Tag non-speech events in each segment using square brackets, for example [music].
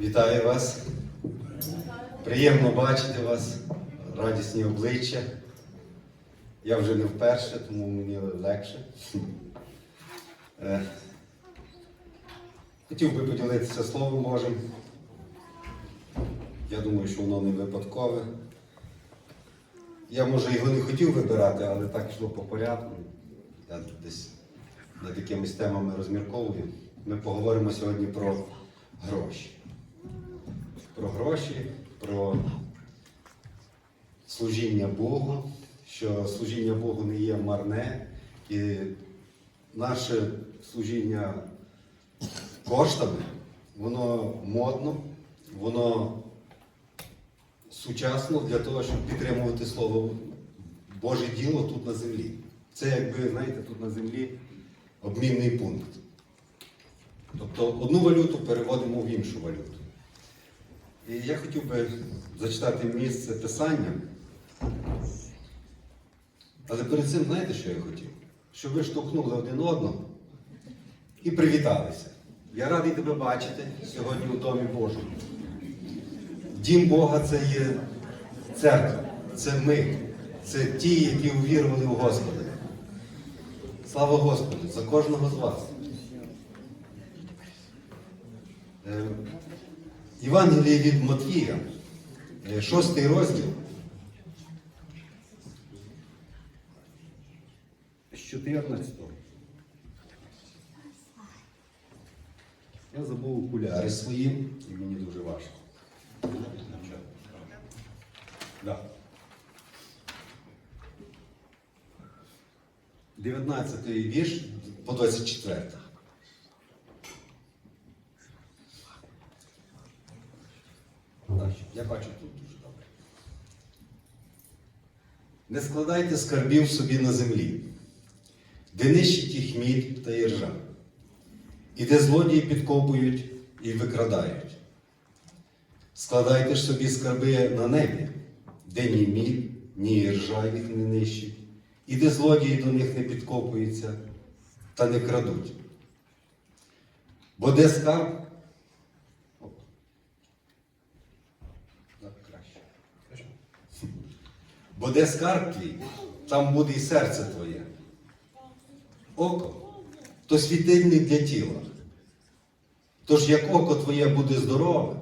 Вітаю вас. Приємно бачити вас, радісні обличчя. Я вже не вперше, тому мені легше. Е, Хотів би поділитися Словом Божим. Я думаю, що воно не випадкове. Я, може, його не хотів вибирати, але так йшло по порядку. Я десь над якимись темами розмірковую. Ми поговоримо сьогодні про гроші. Про гроші, про служіння Богу, що служіння Богу не є марне, і наше служіння коштами, воно модно, воно сучасно для того, щоб підтримувати Слово Боже діло тут на землі. Це, якби, знаєте, тут на землі обмінний пункт. Тобто одну валюту переводимо в іншу валюту. І я хотів би зачитати місце писання. Але перед цим знаєте, що я хотів? Щоб ви штовхнули один одного і привіталися. Я радий тебе бачити сьогодні у Домі Божому. Дім Бога це є церква, це ми, це ті, які увірували в Господа. Слава Господу за кожного з вас. Євангеліє від Матвія, е, шостий розділ. З 14. Я забув окуляри свої, і мені дуже важко. Да. 19 вірш по 24. Так, Я бачу тут дуже добре. Не складайте скарбів собі на землі, де нищить їх міль та іржа, і де злодії підкопують і викрадають. Складайте ж собі скарби на небі, де ні міль, ні іржа їх не нищить, і де злодії до них не підкопуються та не крадуть. Бо де скарб? Бо де скарб твій, там буде і серце твоє. Око то світильник для тіла. Тож як око твоє буде здорове,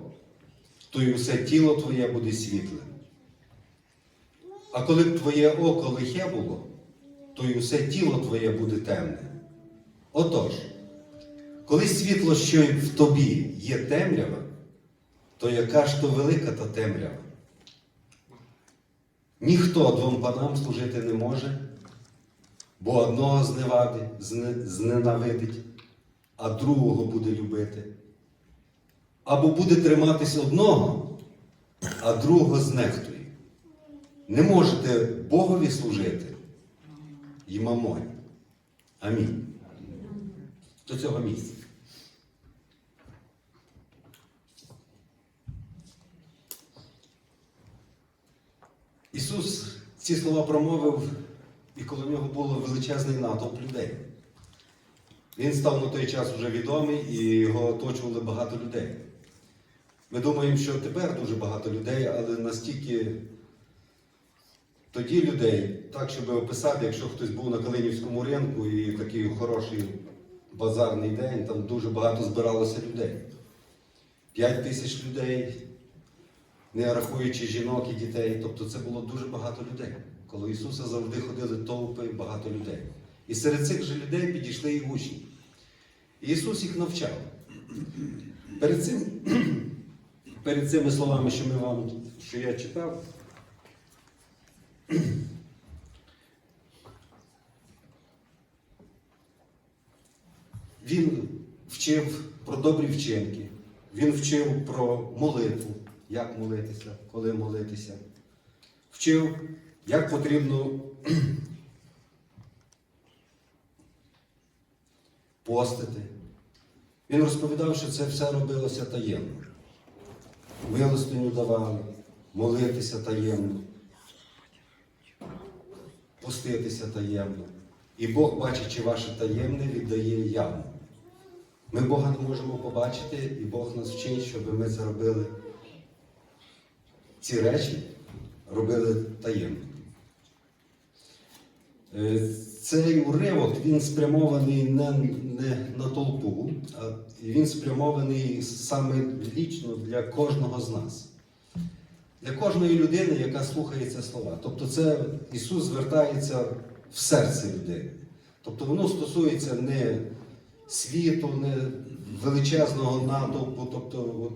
то й усе тіло твоє буде світле. А коли б твоє око лихе було, то й усе тіло твоє буде темне. Отож, коли світло, що в тобі є темрява, то яка ж то велика та темрява? Ніхто двом панам служити не може, бо одного зневади, зненавидить, а другого буде любити. Або буде триматись одного, а другого знехтує. Не можете Богові служити і мамоні. Амінь. До цього місця. Ісус ці слова промовив, і коло нього було величезний натовп людей. Він став на той час вже відомий і його оточували багато людей. Ми думаємо, що тепер дуже багато людей, але настільки тоді людей, так, щоб описати, якщо хтось був на Калинівському ринку і такий хороший базарний день, там дуже багато збиралося людей. П'ять тисяч людей, не рахуючи жінок і дітей. Тобто це було дуже багато людей. Коло Ісуса завжди ходили товпи, багато людей. І серед цих же людей підійшли і учні. Ісус їх навчав. Перед цим, [clears throat] перед цими словами, що ми вам, що я читав, [clears throat] Він вчив про добрі вчинки, він вчив про молитву, як молитися, коли молитися. Вчив, як потрібно [clears throat] постити. Він розповідав, що це все робилося таємно. Милостиню давали, молитися таємно, поститися таємно. І Бог, бачачи ваше таємне, віддає явно. Ми Бога не можемо побачити, і Бог нас вчить, щоб ми це робили. Ці речі робили таємно. Е, Цей уривок він спрямований не, не на толпу, а він спрямований саме лічно для кожного з нас. Для кожної людини, яка слухає ці слова. Тобто це Ісус звертається в серце людини. Тобто воно стосується не світу, не величезного натовпу, тобто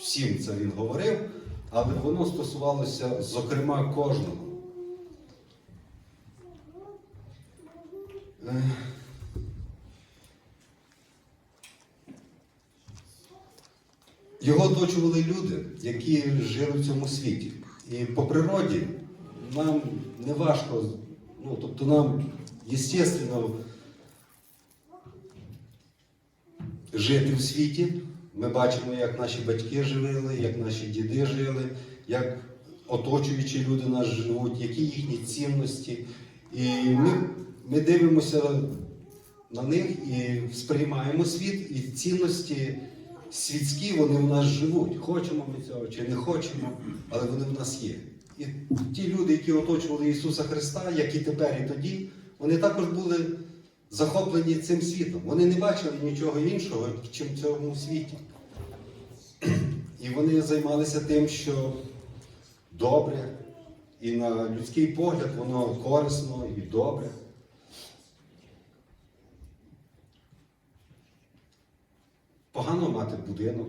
всім це він говорив, але воно стосувалося, зокрема, кожного. Е, Його оточували люди, які жили в цьому світі. І по природі нам не важко, ну, тобто нам, естественно, жити в світі. Ми бачимо, як наші батьки жили, як наші діди жили, як оточуючі люди нас живуть, які їхні цінності. І ми, ми дивимося на них і сприймаємо світ, і цінності світські вони в нас живуть. Хочемо ми цього чи не хочемо, але вони в нас є. І ті люди, які оточували Ісуса Христа, як і тепер, і тоді, вони також були захоплені цим світом. Вони не бачили нічого іншого, чим в цьому світі. І вони займалися тим, що добре, і на людський погляд воно корисно і добре. Погано мати будинок,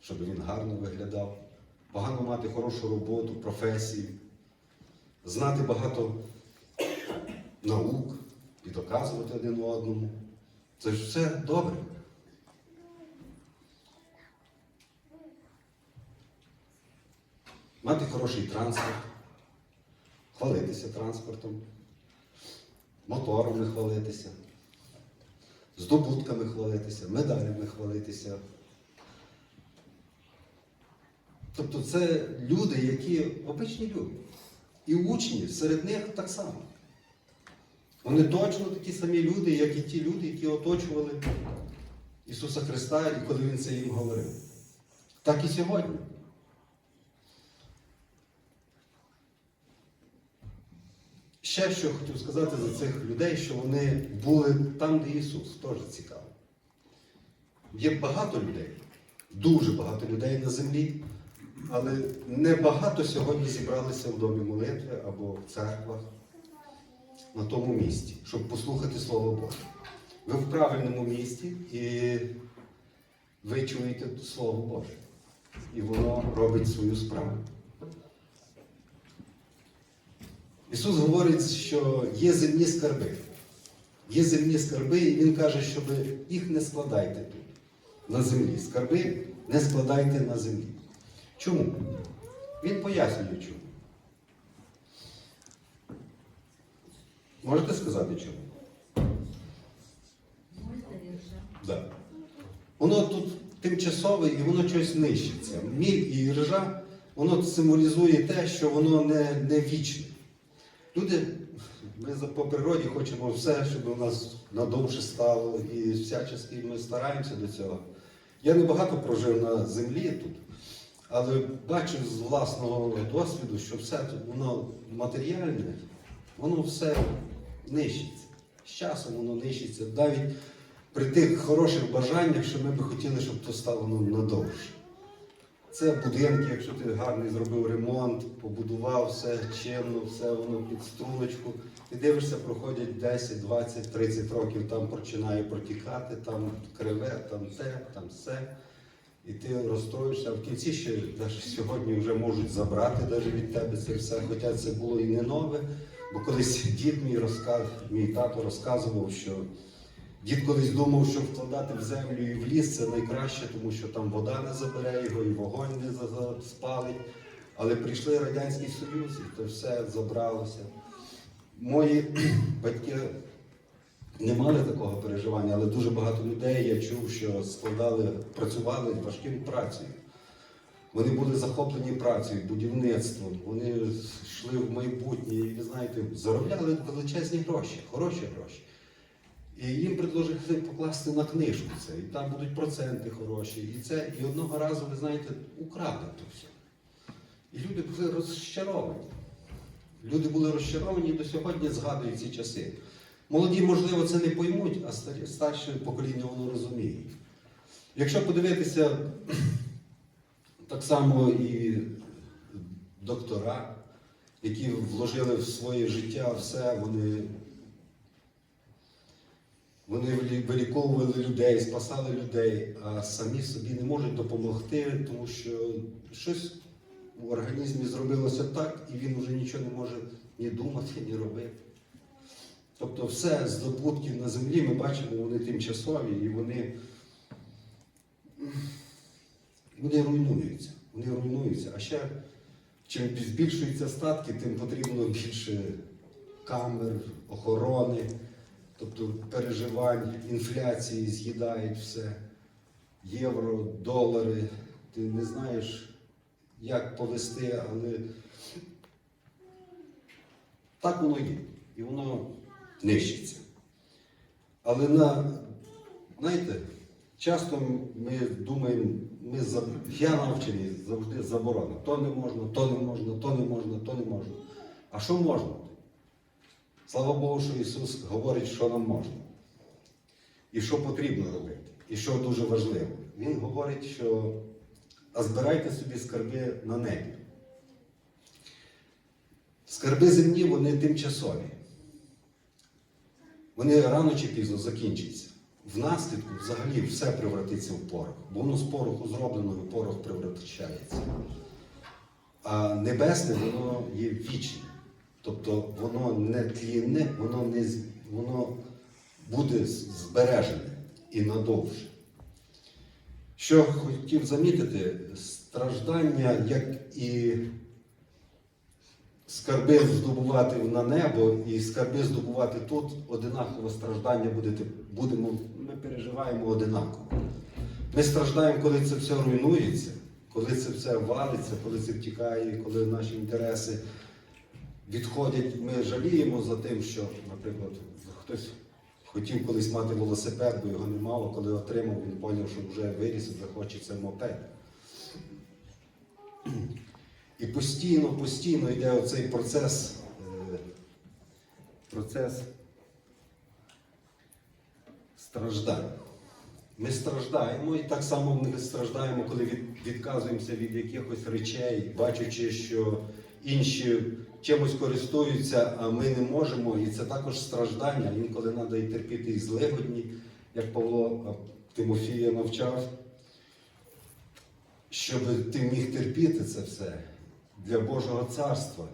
щоб він гарно виглядав, погано мати хорошу роботу, професію, знати багато наук і доказувати один одному. Це ж все добре. Мати хороший транспорт, хвалитися транспортом, моторами хвалитися, здобутками хвалитися, медалями хвалитися. Тобто це люди, які обичні люди. І учні серед них так само. Вони точно такі самі люди, як і ті люди, які оточували Ісуса Христа, і коли Він це їм говорив. Так і сьогодні. Ще що хотів сказати за цих людей, що вони були там, де Ісус, теж цікаво. Є багато людей, дуже багато людей на землі, але небагато сьогодні зібралися в домі молитви або в церквах на тому місці, щоб послухати Слово Боже. Ви в правильному місці і ви чуєте Слово Боже. І воно робить свою справу. Ісус говорить, що є земні скарби. Є земні скарби, і Він каже, щоб їх не складайте тут, на землі. Скарби не складайте на землі. Чому? Він пояснює чому. Можете сказати чому? Да. Воно тут тимчасове і воно щось нищиться. Міль і ржа, воно символізує те, що воно не, не вічне. Люди, ми по природі хочемо все, щоб у нас надовше стало, і всячески ми стараємося до цього. Я небагато прожив на землі тут, але бачу з власного досвіду, що все тут воно матеріальне, воно все нищиться. З часом воно нищиться. Навіть при тих хороших бажаннях, що ми би хотіли, щоб то стало ну, надовше. Це будинки, якщо ти гарний зробив ремонт, побудував все чинно, все воно під струночку. Ти дивишся, проходять 10, 20, 30 років, там починає протікати, там криве, там те, там все. І ти розстроїшся, в кінці ще навіть сьогодні вже можуть забрати навіть від тебе це все, хоча це було і не нове. Бо колись дід мій розказ, мій тато розказував, що Дід колись думав, що вкладати в землю і в ліс це найкраще, тому що там вода не забере його, і вогонь не спалить. Але прийшли Радянський Союз, і то все забралося. Мої [clears throat] батьки не мали такого переживання, але дуже багато людей я чув, що складали, працювали важким працею. Вони були захоплені працею, будівництвом, вони йшли в майбутнє, і ви знаєте, заробляли величезні гроші, хороші гроші. І їм предложили покласти на книжку це, і там будуть проценти хороші. І це, і одного разу, ви знаєте, украли то все. І люди були розчаровані. Люди були розчаровані і до сьогодні згадують ці часи. Молоді, можливо, це не поймуть, а старше покоління воно розуміє. Якщо подивитися так само і доктора, які вложили в своє життя все, вони, вони виліковували людей, спасали людей, а самі собі не можуть допомогти, тому що щось у організмі зробилося так, і він вже нічого не може ні думати, ні робити. Тобто все здобутки на землі ми бачимо, вони тимчасові і вони, вони руйнуються. Вони руйнуються. А ще чим збільшуються статки, тим потрібно більше камер, охорони, тобто переживань, інфляції з'їдають все. Євро, долари. Ти не знаєш, як повести, але так воно є. І воно нищиться. Але на, знаєте, часто ми думаємо, ми я навчений завжди заборона. То не можна, то не можна, то не можна, то не можна. А що можна? Слава Богу, що Ісус говорить, що нам можна. І що потрібно робити, і що дуже важливо. Він говорить, що а збирайте собі скарби на небі. Скарби земні, вони тимчасові. Вони рано чи пізно закінчаться. Внаслідку взагалі все превратиться в порох. Бо воно з пороху зроблено, і порох превращається. А небесне, воно є вічне. Тобто воно не тлінне, воно, не, воно буде збережене і надовше. Що хотів замітити, страждання, як і скарби здобувати на небо і скарби здобувати тут, одинаково страждання будете, будемо, ми переживаємо одинаково. Ми страждаємо, коли це все руйнується, коли це все валиться, коли це втікає, коли наші інтереси відходять. Ми жаліємо за тим, що, наприклад, хтось хотів колись мати велосипед, бо його не мав, а коли отримав, він зрозумів, що вже виріс і захочеться мопед. І постійно, постійно йде оцей процес, е, процес страждань. Ми страждаємо і так само ми страждаємо, коли від, відказуємося від якихось речей, бачачи, що інші чимось користуються, а ми не можемо. І це також страждання. Інколи треба і терпіти і злигодні, як Павло Тимофія навчав, щоб ти міг терпіти це все для Божого царства.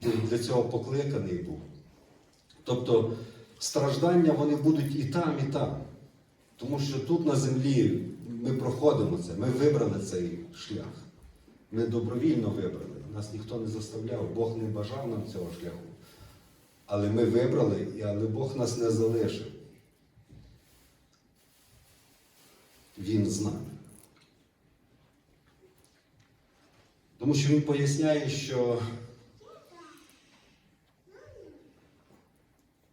Ти для цього покликаний був. Тобто страждання вони будуть і там, і там. Тому що тут на землі ми проходимо це, ми вибрали цей шлях. Ми добровільно вибрали. Нас ніхто не заставляв, Бог не бажав нам цього шляху. Але ми вибрали, але Бог нас не залишив. Він з нами. Тому що він поясняє, що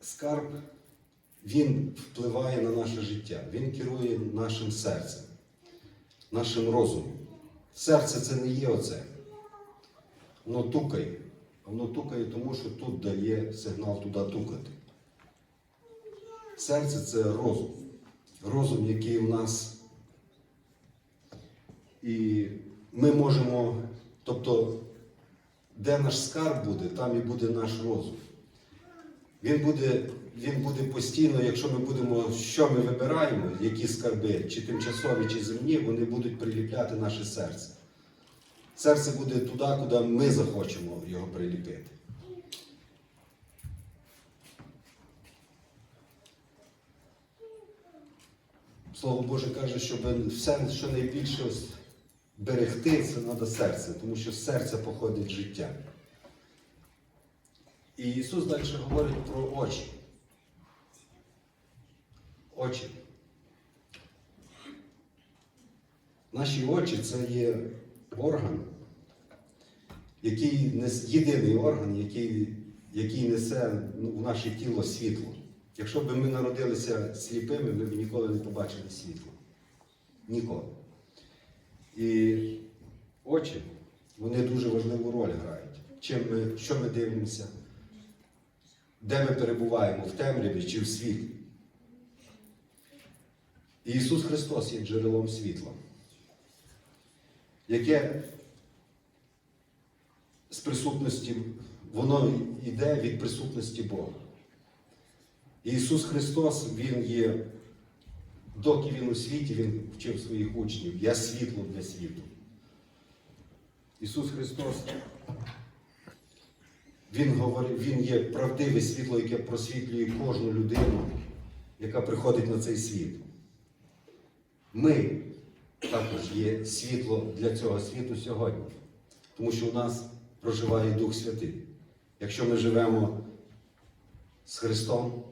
скарб він впливає на наше життя, він керує нашим серцем, нашим розумом. Серце це не є оце. Воно тукає. Воно тукає, тому що тут дає сигнал туди тукати. Серце це розум. Розум, який в нас. І ми можемо, тобто, де наш скарб буде, там і буде наш розум. Він буде, він буде постійно, якщо ми будемо, що ми вибираємо, які скарби, чи тимчасові, чи земні, вони будуть приліпляти наше серце. Серце буде туди, куди ми захочемо його приліпити. Слово Боже каже, щоб все, що найбільше берегти, це треба серце, тому що з серця походить життя. І Ісус далі говорить про очі. Очі. Наші очі це є орган, який єдиний орган, який, який несе ну, в наше тіло світло. Якщо б ми народилися сліпими, ми б ніколи не побачили світло. Ніколи. І очі, вони дуже важливу роль грають. Чим ми, що ми дивимося, де ми перебуваємо, в темряві чи в світлі. Ісус Христос є джерелом світла, яке з присутності, воно йде від присутності Бога. Ісус Христос, Він є, доки Він у світі, Він вчив своїх учнів, я світло для світу. Ісус Христос, Він, говорить, Він є правдиве світло, яке просвітлює кожну людину, яка приходить на цей світ. Ми також є світло для цього світу сьогодні, тому що у нас проживає Дух Святий. Якщо ми живемо з Христом,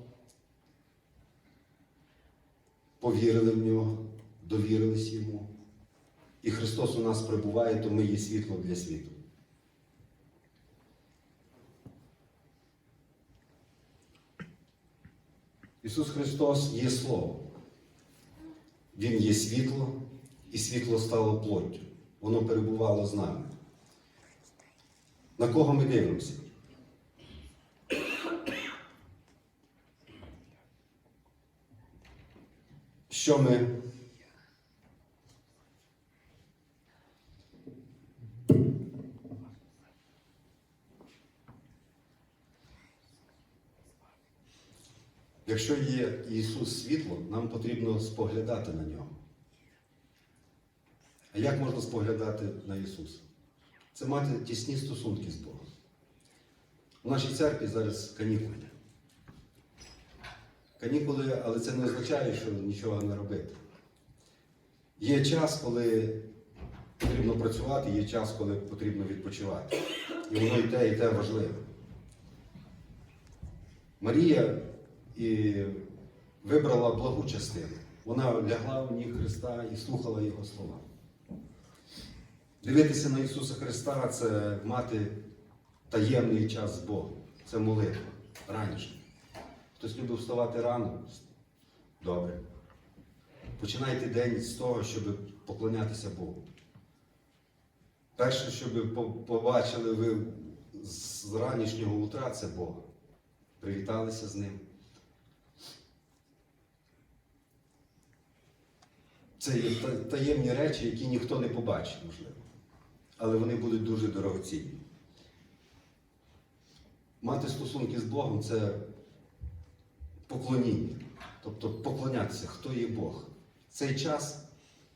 повірили в нього, довірились йому, і Христос у нас перебуває, то ми є світло для світу. Ісус Христос є Слово. Він є світло, і світло стало плоттю. Воно перебувало з нами. На кого ми дивимося? Що ми Якщо є Ісус світло, нам потрібно споглядати на нього. А як можна споглядати на Ісуса? Це мати тісні стосунки з Богом. У нашій церкві зараз канікули. Канікули, але це не означає, що нічого не робити. Є час, коли потрібно працювати, є час, коли потрібно відпочивати. І воно і те, і те важливе. Марія і вибрала благу частину. Вона лягла в ніг Христа і слухала Його слова. Дивитися на Ісуса Христа це мати таємний час з Богом. Це молитва раніше. Хтось любить вставати рано. Добре. Починайте день з того, щоб поклонятися Богу. Перше, що ви побачили ви з ранішнього утра, це Бога. Привіталися з ним. Це є таємні речі, які ніхто не побачить, можливо. Але вони будуть дуже дорогоцінні. Мати стосунки з Богом це поклоніння. Тобто поклонятися, хто є Бог. Цей час,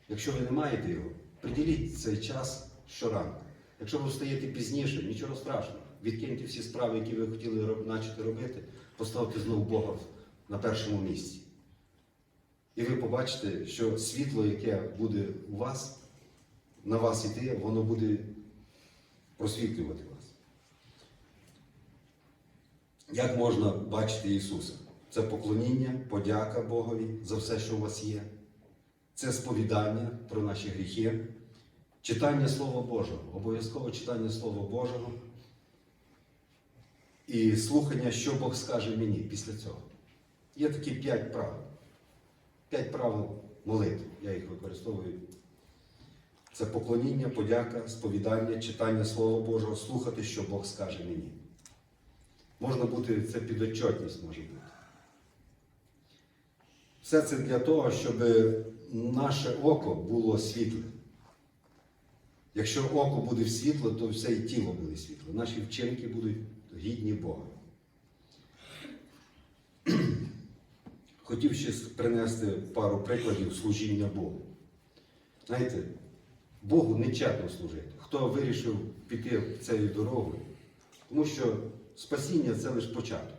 якщо ви не маєте його, приділіть цей час щоранку. Якщо ви встаєте пізніше, нічого страшного. Відкиньте всі справи, які ви хотіли почати робити, поставте знову Бога на першому місці. І ви побачите, що світло, яке буде у вас, на вас іти, воно буде просвітлювати вас. Як можна бачити Ісуса? Це поклоніння, подяка Богові за все, що у вас є. Це сповідання про наші гріхи, читання Слова Божого, обов'язково читання Слова Божого і слухання, що Бог скаже мені після цього. Є такі п'ять правил. П'ять правил молитви. Я їх використовую. Це поклоніння, подяка, сповідання, читання Слова Божого, слухати, що Бог скаже мені. Можна бути, це підотчетність може бути. Все це для того, щоб наше око було світле. Якщо око буде світло, то все і тіло буде світле. Наші вчинки будуть гідні Бога. [clears throat] Хотів ще принести пару прикладів служіння Богу. Знаєте, Богу не чадно служити. Хто вирішив піти цією дорогою, тому що спасіння це лише початок.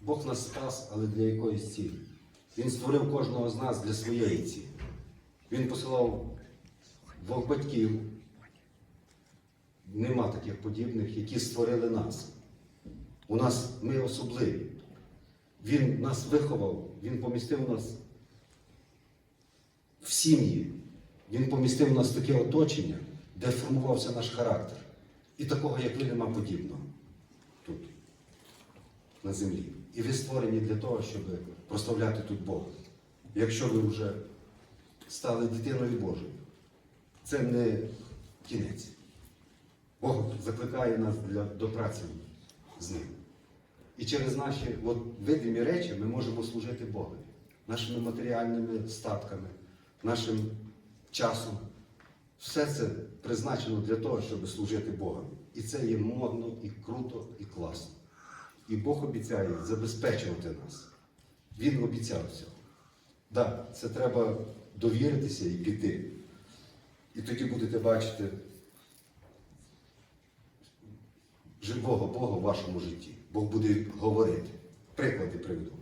Бог нас спас, але для якоїсь цілі. Він створив кожного з нас для своєї цілі. Він посилав двох батьків. Нема таких подібних, які створили нас. У нас ми особливі. Він нас виховав, Він помістив нас в сім'ї. Він помістив нас в таке оточення, де формувався наш характер. І такого, як ви, нема подібного тут, на землі. І ви створені для того, щоб прославляти тут Бога. Якщо ви вже стали дитиною Божою, це не кінець. Бог закликає нас для, до праці з ним. І через наші от, видимі речі ми можемо служити Богові, нашими матеріальними статками, нашим часом. Все це призначено для того, щоб служити Богу. І це є модно, і круто, і класно. І Бог обіцяє забезпечувати нас. Він обіцяв цього. Так, це треба довіритися і піти. І тоді будете бачити живого Бога в вашому житті. Бог буде говорити. Приклади приведу.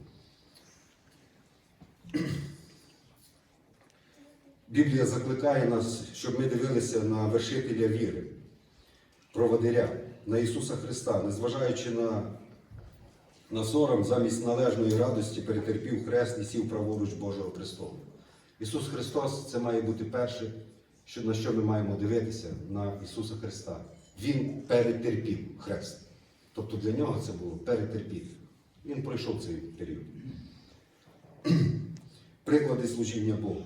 Біблія закликає нас, щоб ми дивилися на вершителя віри, проводиря, на Ісуса Христа, незважаючи на, на сором, замість належної радості перетерпів хрест і сів праворуч Божого престолу. Ісус Христос це має бути перше, що, на що ми маємо дивитися на Ісуса Христа. Він перетерпів хрест. Тобто для нього це було перетерпіти. Він пройшов цей період. [clears throat] Приклади служіння Богу.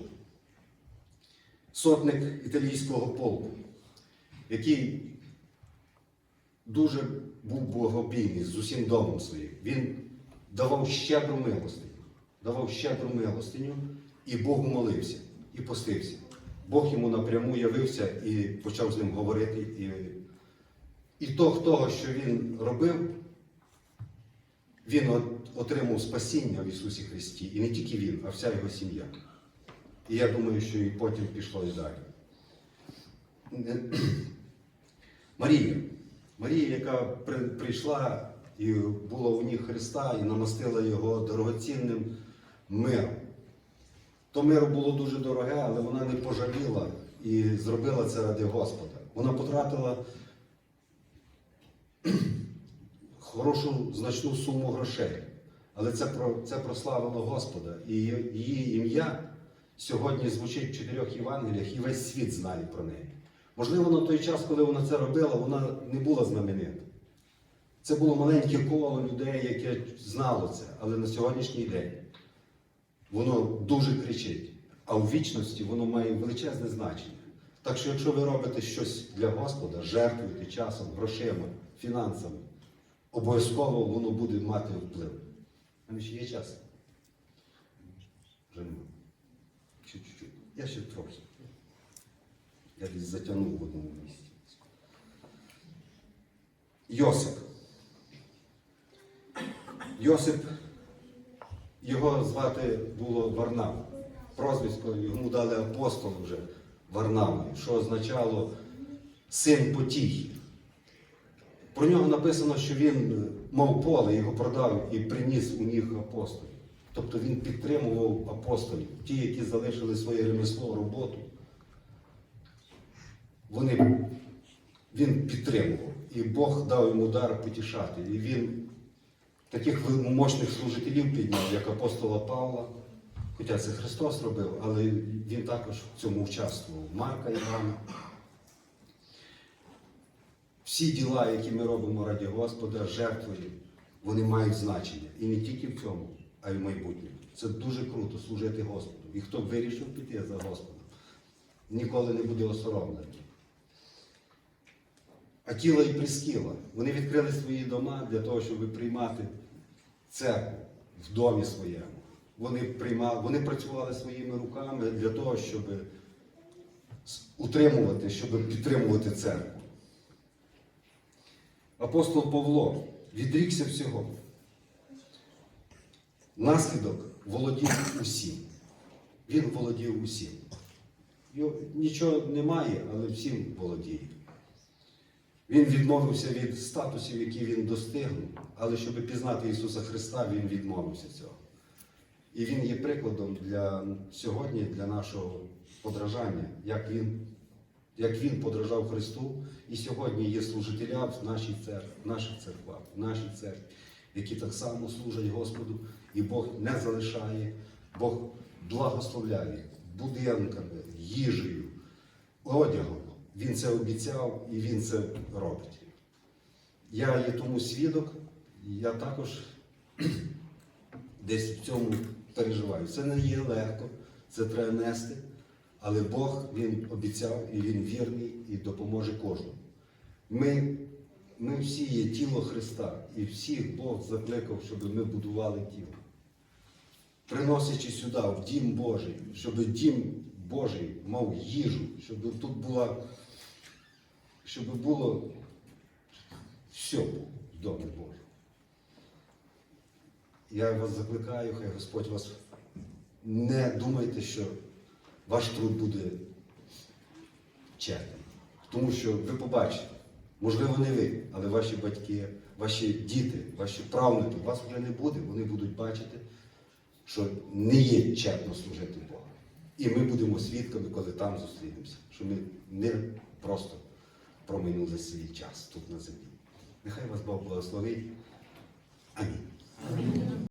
Сотник італійського полку, який дуже був богобійний з усім домом своїм. Він давав щедру милостиню, давав щедру милостиню, і Богу молився, і постився. Бог йому напряму явився і почав з ним говорити. І, і то, того, що він робив, він от- отримав спасіння в Ісусі Христі. І не тільки він, а вся його сім'я. І я думаю, що і потім пішло і далі. [clears throat] Марія. Марія, яка прийшла і була у них Христа і намастила його дорогоцінним миром. То миру було дуже дороге, але вона не пожаліла і зробила це ради Господа. Вона потратила [clears throat] хорошу значну суму грошей. Але це, це прославило Господа. І її ім'я сьогодні звучить в чотирьох Євангеліях, і весь світ знає про неї. Можливо, на той час, коли вона це робила, вона не була знаменита. Це було маленьке коло людей, яке знало це. Але на сьогоднішній день воно дуже кричить. А у вічності воно має величезне значення. Так що, якщо ви робите щось для Господа, жертвуєте часом, грошима, фінансами, обов'язково воно буде мати вплив. У ще є час? Вже нема. Ще чуть-чуть. Я ще трохи. Я десь затягнув в одному місці. Йосип. Йосип, його звати було Варнав. Прозвисько йому дали апостол вже Варнавою, що означало син потіхи. Про нього написано, що він, мов поле, його продав і приніс у них апостолів. Тобто він підтримував апостолів, ті, які залишили своє ремесло, роботу. Вони, він підтримував. І Бог дав йому дар потішати. І він таких мощних служителів підняв, як апостола Павла. Хоча це Христос робив, але він також в цьому участвував. Марка Івана. Всі діла, які ми робимо раді Господа, жертвою, вони мають значення. І не тільки в цьому, а й в майбутньому. Це дуже круто служити Господу. І хто вирішив піти за Господом, ніколи не буде осоромлений. Акіла і Прискіла, вони відкрили свої дома для того, щоб приймати церкву в домі своєму. Вони, приймали, вони працювали своїми руками для того, щоб утримувати, щоб підтримувати церкву. Апостол Павло відрікся всього. Наслідок володів усім. Він володів усім. Його нічого немає, але всім володіє. Він відмовився від статусів, які він достигнув, але щоб пізнати Ісуса Христа, Він відмовився цього. І Він є прикладом для сьогодні, для нашого подражання, як Він, як він подражав Христу, і сьогодні є служителя в нашій церкві, в наших церквах, в нашій церкві, які так само служать Господу, і Бог не залишає, Бог благословляє будинками, їжею, одягом. Він це обіцяв і він це робить. Я є тому свідок, і я також десь в цьому переживаю. Це не є легко, це треба нести. Але Бог Він обіцяв і Він вірний і допоможе кожному. Ми, ми всі є тіло Христа, і всіх Бог закликав, щоб ми будували тіло. Приносячи сюди, в дім Божий, щоб дім Божий мав їжу, щоб тут була, щоб було все в домі Божому. Я вас закликаю, хай Господь вас не думайте, що ваш труд буде чесним. Тому що ви побачите, можливо, не ви, але ваші батьки, ваші діти, ваші правнуки, вас вже не буде, вони будуть бачити, що не є чесно служити Богу. І ми будемо свідками, коли там зустрінемося, що ми не просто проминули свій час тут на землі. Нехай вас Бог благословить. Амінь.